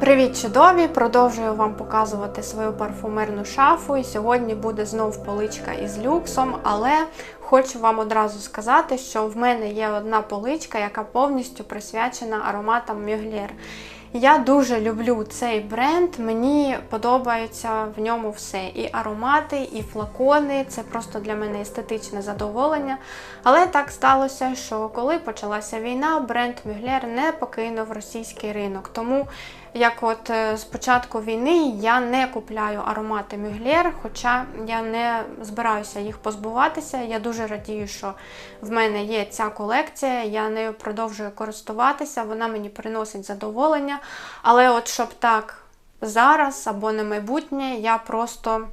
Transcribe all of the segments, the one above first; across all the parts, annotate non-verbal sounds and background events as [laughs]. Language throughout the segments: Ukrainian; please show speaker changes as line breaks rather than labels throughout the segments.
Привіт, чудові! Продовжую вам показувати свою парфумерну шафу. І сьогодні буде знов поличка із люксом, але хочу вам одразу сказати, що в мене є одна поличка, яка повністю присвячена ароматам Мюглєр. Я дуже люблю цей бренд, мені подобається в ньому все. І аромати, і флакони це просто для мене естетичне задоволення. Але так сталося, що коли почалася війна, бренд Мюглер не покинув російський ринок. Тому як от е, з початку війни я не купляю аромати Мюглєр, хоча я не збираюся їх позбуватися. Я дуже радію, що в мене є ця колекція, я нею продовжую користуватися, вона мені приносить задоволення. Але от щоб так зараз або на майбутнє, я просто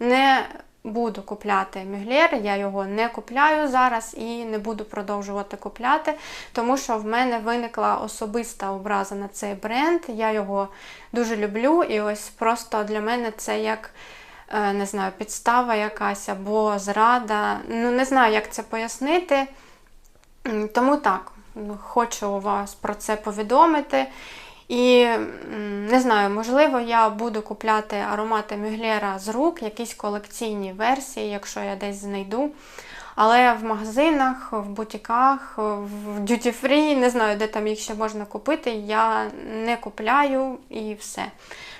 не буду купляти Мюглєр, я його не купляю зараз і не буду продовжувати купляти, тому що в мене виникла особиста образа на цей бренд. Я його дуже люблю, і ось просто для мене це як. е, Не знаю, підстава якась або зрада. Ну, не знаю, як це пояснити. Тому так, хочу вас про це повідомити. І не знаю, можливо, я буду купляти аромати Мюглєра з рук, якісь колекційні версії, якщо я десь знайду. Але в магазинах, в бутіках, в duty free, не знаю, де там їх ще можна купити, я не купляю і все.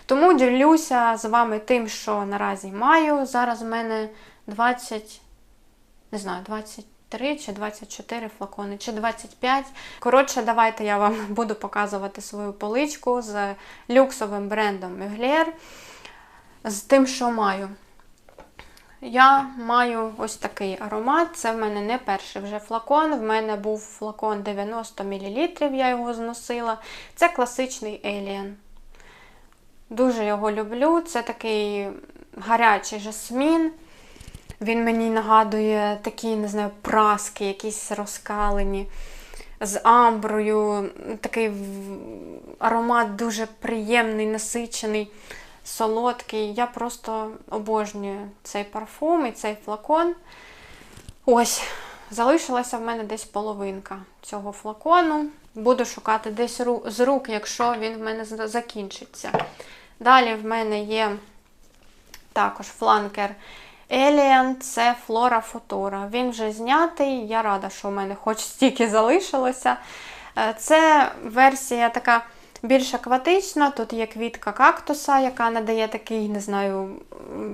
Тому ділюся з вами тим, що наразі маю. Зараз в мене 20, не знаю, 23 чи 24 флакони, чи 25. Коротше, давайте я вам [laughs] буду показувати свою поличку з люксовим брендом Mugler, з тим, що маю. Я маю ось такий аромат. Це в мене не перший вже флакон. В мене був флакон 90 мл, я його зносила. Це класичний Alien. Дуже його люблю. Це такий гарячий жасмін. Він мені нагадує такі, не знаю, праски, якісь розкалені з амброю. Такий аромат дуже приємний, насичений, солодкий. Я просто обожнюю цей парфум і цей флакон. Ось, залишилася в мене десь половинка цього флакону. Буду шукати десь з рук, якщо він в мене закінчиться. Далі в мене є також фланкер Alien, це Флора Футура. Він вже знятий. Я рада, що в мене хоч стільки залишилося. Е, Це версія така більш акватична. Тут є квітка кактуса, яка надає такий, не знаю,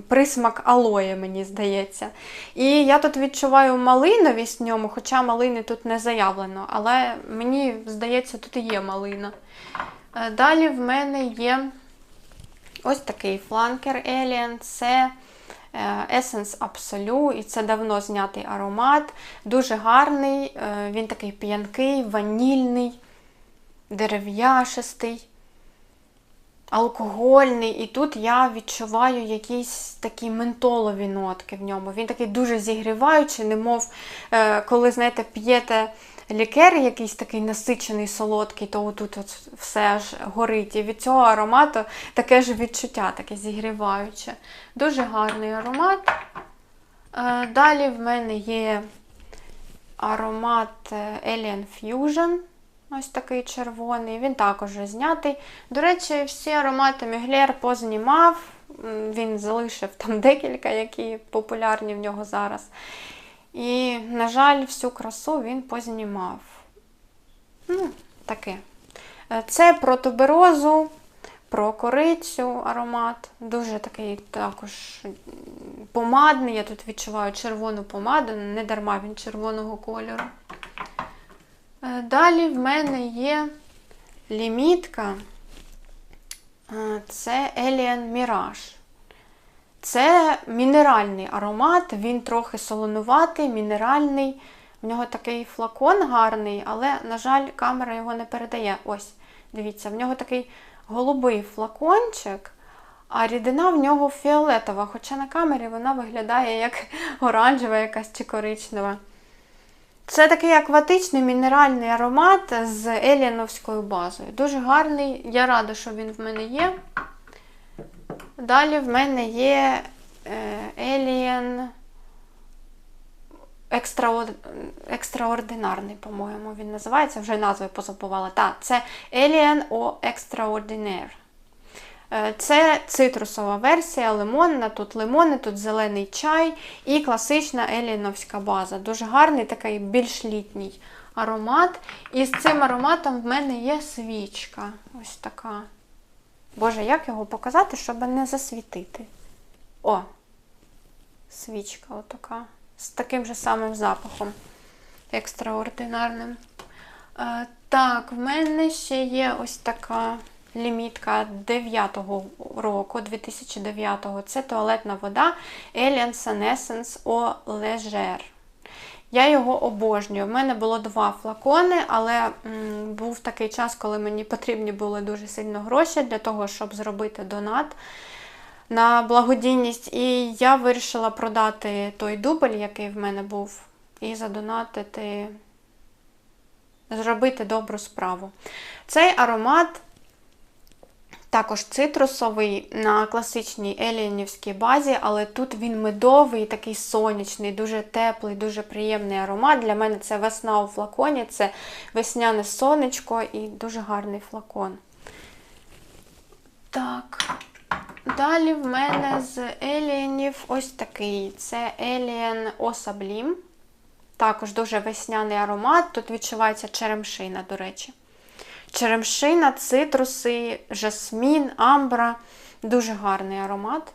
присмак алоє, мені здається. І я тут відчуваю малиновість в ньому, хоча малини тут не заявлено, але мені здається, тут і є малина. Е, Далі в мене є ось такий фланкер Alien. Це Essence Absolu, і це давно знятий аромат. Дуже гарний, е, він такий п'янкий, ванільний, дерев'яшистий, алкогольний. І тут я відчуваю якісь такі ментолові нотки в ньому. Він такий дуже зігріваючий, немов е, коли, знаєте, п'єте. Лікер якийсь такий насичений, солодкий, то отут от все аж горить. І від цього аромату таке ж відчуття, таке зігріваюче. Дуже гарний аромат. Е, Далі в мене є аромат е, Alien Fusion. Ось такий червоний. Він також знятий. До речі, всі аромати Мюглєр познімав. Він залишив там [laughs] декілька, які популярні в нього зараз. І, на жаль, всю красу він познімав. Ну, таке. Е, Це про туберозу, про корицю аромат. Дуже такий також помадний. Я тут відчуваю червону помаду, не дарма він червоного кольору. Е, Далі в мене є лімітка. Е, Це Alien Mirage. Це мінеральний аромат, він трохи солонуватий, мінеральний. В нього такий флакон гарний, але, на жаль, камера його не передає. Ось, дивіться, в нього такий голубий флакончик, а рідина в нього фіолетова, хоча на камері вона виглядає як [laughs] оранжева якась чи коричнева. Це такий акватичний мінеральний аромат з еліановською базою. Дуже гарний. Я рада, що він в мене є. Далі в мене є Еліан екстраординарний, по-моєму, він називається, вже назви позабувала. Так, це Alien O Extraordinaire. Е, Це цитрусова версія, лимонна, тут лимони, тут зелений чай і класична еліновська база. Дуже гарний, такий більш літній аромат. І з цим ароматом в мене є свічка. Ось така. Боже, як його показати, щоб не засвітити? О! Свічка отака. З таким же самим запахом. Екстраординарним. Е, Так, в мене ще є ось така лімітка 9-го року, 2009-го. Це туалетна вода Alien Senescence Eau Leger. Я його обожнюю. У мене було два флакони, але м, був такий час, коли мені потрібні були дуже сильно гроші для того, щоб зробити донат на благодійність. І я вирішила продати той дубль, який в мене був, і задонатити, зробити добру справу. Цей аромат. Також цитрусовий на класичній еліанівській базі, але тут він медовий, такий сонячний, дуже теплий, дуже приємний аромат. Для мене це весна у флаконі, це весняне сонечко і дуже гарний флакон. Так, далі в мене з еліанів ось такий. Це Alien Осаблім. Також дуже весняний аромат. Тут відчувається черемшина, до речі. Черемшина, цитруси, жасмін, амбра. Дуже гарний аромат.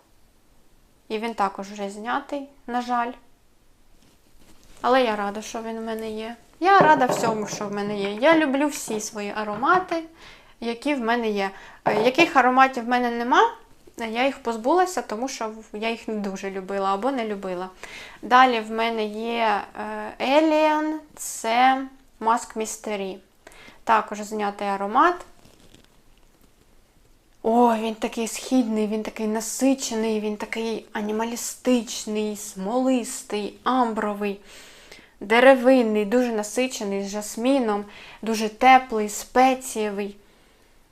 І він також вже знятий, на жаль. Але я рада, що він в мене є. Я рада всьому, що в мене є. Я люблю всі свої аромати, які в мене є. Яких ароматів в мене нема, я їх позбулася, тому що я їх не дуже любила або не любила. Далі в мене є Alien, це Mask Mystery. Також знятий аромат. О, він такий східний, він такий насичений, він такий анімалістичний, смолистий, амбровий, деревинний, дуже насичений, з жасміном, дуже теплий, спецієвий.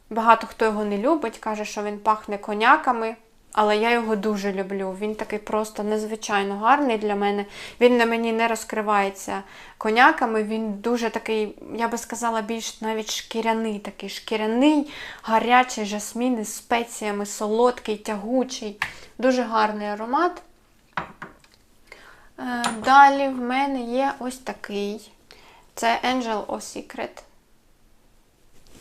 Багато хто його не любить, каже, що він пахне коняками. Але я його дуже люблю. Він такий просто незвичайно гарний для мене. Він на мені не розкривається коняками. Він дуже такий, я би сказала, більш навіть шкіряний, такий шкіряний, гарячий жасмін із спеціями, солодкий, тягучий. Дуже гарний аромат. Е, далі в мене є ось такий. Це Angel O Secret.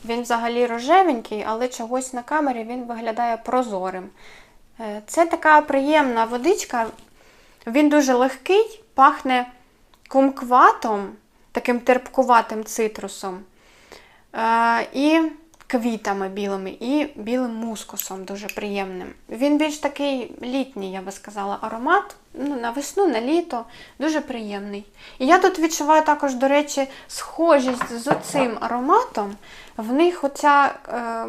Він взагалі рожевенький, але чогось на камері він виглядає прозорим. Е, це така приємна водичка, він дуже легкий, пахне кумкватом, таким терпкуватим цитрусом. Е, і квітами білими, і білим мускусом дуже приємним. Він більш такий літній, я би сказала, аромат. Ну, На весну, на літо, дуже приємний. І я тут відчуваю також, до речі, схожість з цим ароматом. В них оця е,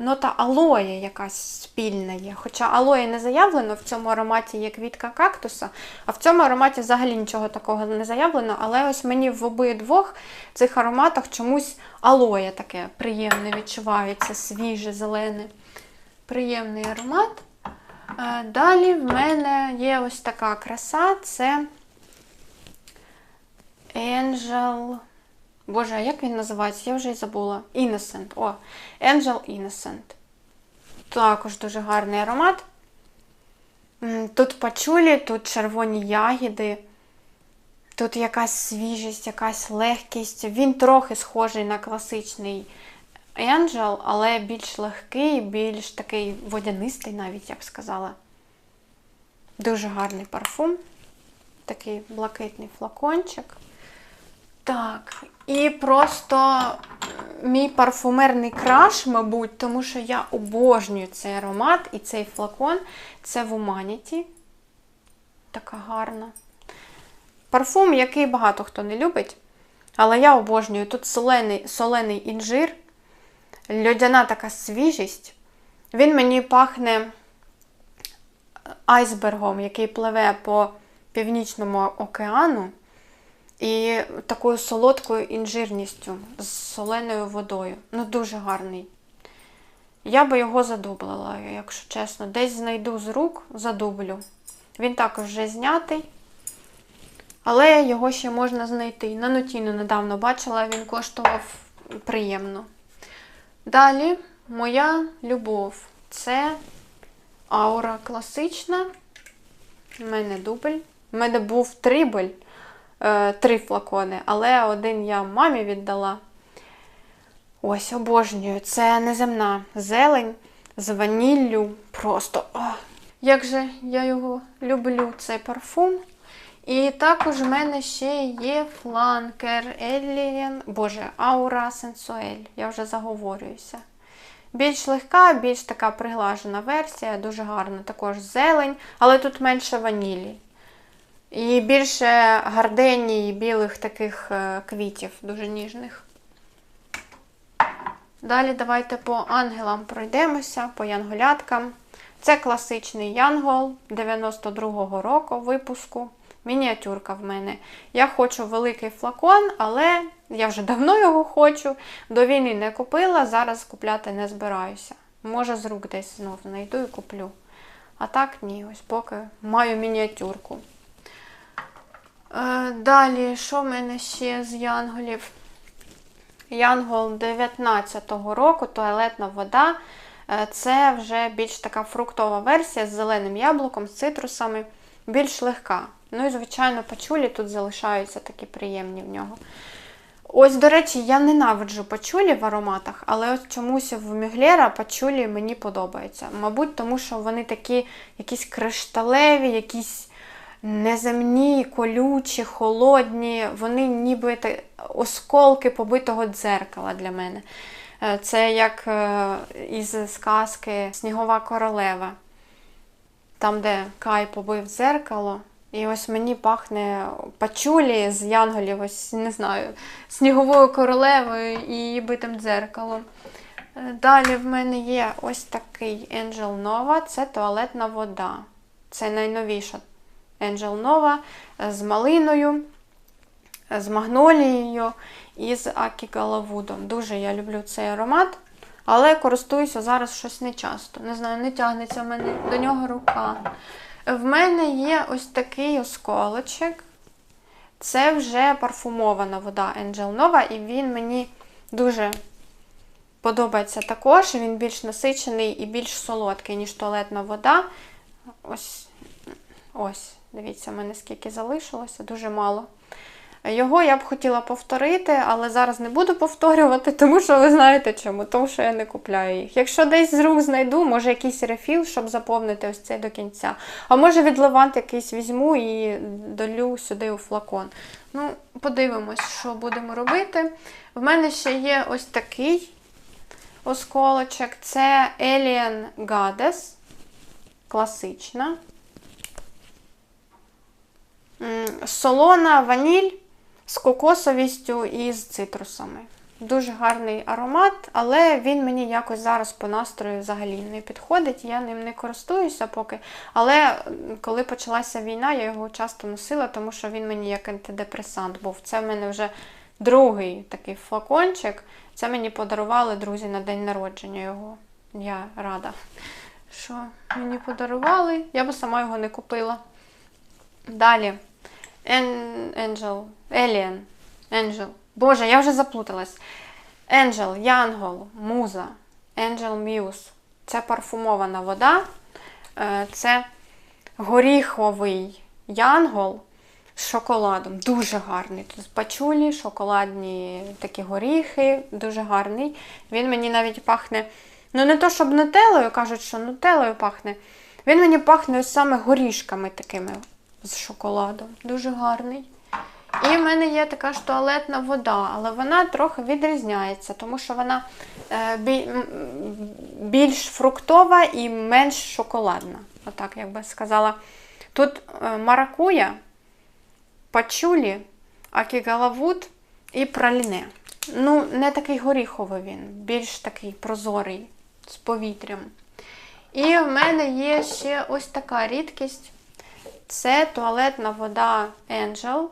нота алоє якась спільна є. Хоча алоє не заявлено, в цьому ароматі є квітка кактуса, а в цьому ароматі взагалі нічого такого не заявлено. Але ось мені в обидвох цих ароматах чомусь алоє таке приємне відчувається, свіже, зелене. Приємний аромат. Далі в мене є ось така краса це Angel. Боже, а як він називається? Я вже й забула. Innocent. О, Angel Innocent. Також дуже гарний аромат. Тут пачулі, тут червоні ягіди, тут якась свіжість, якась легкість. Він трохи схожий на класичний Angel, але більш легкий, більш такий водянистий, навіть я б сказала. Дуже гарний парфум. Такий блакитний флакончик. Так, і просто мій парфумерний краш, мабуть, тому що я обожнюю цей аромат і цей флакон це в Humanity. Така гарна. Парфум, який багато хто не любить. Але я обожнюю. Тут солений, солений інжир, льодяна така свіжість. Він мені пахне айсбергом, який пливе по Північному океану. І такою солодкою інжирністю з соленою водою. Ну, дуже гарний. Я би його задублила, якщо чесно. Десь знайду з рук, задублю. Він також вже знятий. Але його ще можна знайти. На нотіну недавно бачила, він коштував приємно. Далі моя любов. Це аура класична. У мене дубль. У мене був трибель, три флакони, але один я мамі віддала. Ось, обожнюю. Це неземна зелень з ваніллю. Просто. О, як же я його люблю, цей парфум. І також в мене ще є фланкер Alien, боже, Aura Sensuel. Я вже заговорююся. Більш легка, більш така приглажена версія, дуже гарна, також зелень, але тут менше ванілі. І більше гарденій білих таких е, квітів, дуже ніжних. Далі давайте по ангелам пройдемося, по янголяткам. Це класичний янгол 92-го року випуску. Мініатюрка в мене. Я хочу великий флакон, але я вже давно його хочу. До війни не купила, зараз купляти не збираюся. Може, з рук десь знов знайду і куплю. А так ні, ось поки маю мініатюрку. Е, далі, що в мене ще з янголів? Янгол 19-го року, туалетна вода. Е, це вже більш така фруктова версія з зеленим яблуком, з цитрусами, більш легка. Ну і, звичайно, пачулі тут залишаються такі приємні в нього. Ось, до речі, я ненавиджу пачулі в ароматах, але от чомусь в Мюглера пачулі мені подобаються. Мабуть, тому що вони такі якісь кришталеві, якісь неземні, колючі, холодні, вони ніби осколки побитого дзеркала для мене. Е, це як е, із сказки Снігова королева, там, де Кай побив дзеркало. І ось мені пахне пачулі з янголів, ось не знаю, сніговою королевою і битим дзеркалом. Е, далі в мене є ось такий Angel Nova, це туалетна вода. Це найновіша Angel Nova з малиною, з магнолією і з Акігалавудом. Дуже я люблю цей аромат, але користуюся зараз щось не часто. Не знаю, не тягнеться в мене до нього рука. В мене є ось такий осколочок. Це вже парфумована вода Angel Nova, і він мені дуже подобається також. Він більш насичений і більш солодкий, ніж туалетна вода. Ось, ось, дивіться, в мене скільки залишилося, дуже мало. Його я б хотіла повторити, але зараз не буду повторювати, [laughs] тому що ви знаєте чому, тому що я не купляю їх. Якщо десь з рук знайду, може якийсь рефіл, щоб заповнити ось цей до кінця. А може відливант якийсь візьму і долю сюди у флакон. Ну, подивимось, що будемо робити. В мене ще є ось такий осколочок. Це Alien Goddess. Класична. Солона ваніль з кокосовістю і з цитрусами. Дуже гарний аромат, але він мені якось зараз по настрою взагалі не підходить. Я ним не користуюся поки. Але коли почалася війна, я його часто носила, тому що він мені як антидепресант був. Це в мене вже другий такий флакончик. Це мені подарували друзі на день народження його. Я рада, що мені подарували. Я би сама його не купила. Далі. Angel, Alien, Angel. Боже, я вже заплуталась. Angel, Янгол, Муза, Angel Muse. Це парфумована вода. Е, це горіховий янгол з шоколадом. Дуже гарний. Тут пачулі, шоколадні такі горіхи, дуже гарний. Він мені навіть пахне. Ну, не то, щоб нутелою, кажуть, що нутелою пахне. Він мені пахне саме горішками такими з шоколадом. Дуже гарний. І в мене є така ж туалетна вода, але вона трохи відрізняється, тому що вона е, більш фруктова і менш шоколадна. Отак, як би сказала. Тут е, маракуя, пачулі, акігалавуд і праліне. Ну, не такий горіховий він, більш такий прозорий, з повітрям. І в мене є ще ось така рідкість. Це туалетна вода Angel.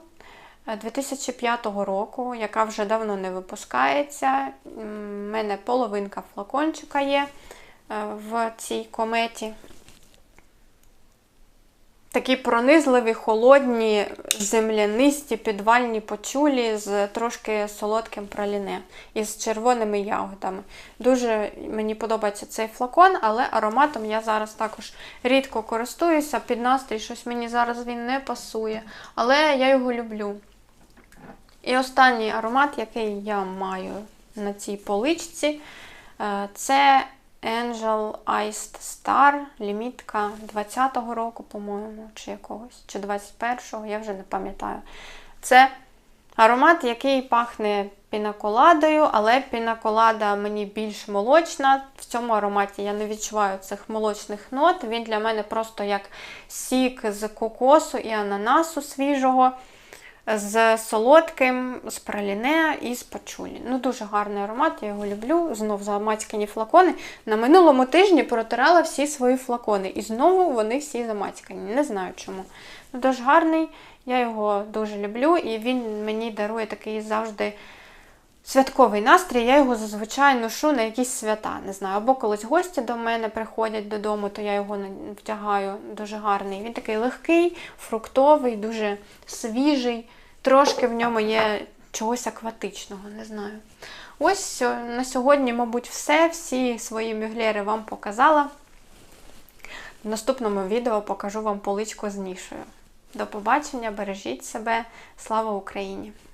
е, 2005 року, яка вже давно не випускається. У мене половинка флакончика є е, в цій кометі. Такі пронизливі, холодні, землянисті, підвальні почулі з трошки солодким праліне і з червоними ягодами. Дуже мені подобається цей флакон, але ароматом я зараз також рідко користуюся. Під настрій щось мені зараз він не пасує, але я його люблю. І останній аромат, який я маю на цій поличці, е, це Angel Iced Star, лімітка 20-го року, по-моєму, чи якогось, чи 21-го, я вже не пам'ятаю. Це аромат, який пахне пінаколадою, але пінаколада мені більш молочна. В цьому ароматі я не відчуваю цих молочних нот. Він для мене просто як сік з кокосу і ананасу свіжого з солодким, з праліне і з пачулі. Ну, дуже гарний аромат, я його люблю. Знов замацькані флакони. На минулому тижні протирала всі свої флакони. І знову вони всі замацькані. Не знаю чому. Ну, Дуже гарний, я його дуже люблю, і він мені дарує такий завжди. Святковий настрій, я його зазвичай ношу на якісь свята. Не знаю, або колись гості до мене приходять додому, то я його втягаю дуже гарний. Він такий легкий, фруктовий, дуже свіжий. Трошки в ньому є чогось акватичного, не знаю. Ось е, на сьогодні, мабуть, все. Всі свої мюглери вам показала. В наступному відео покажу вам поличку з нішою. До побачення, бережіть себе. Слава Україні!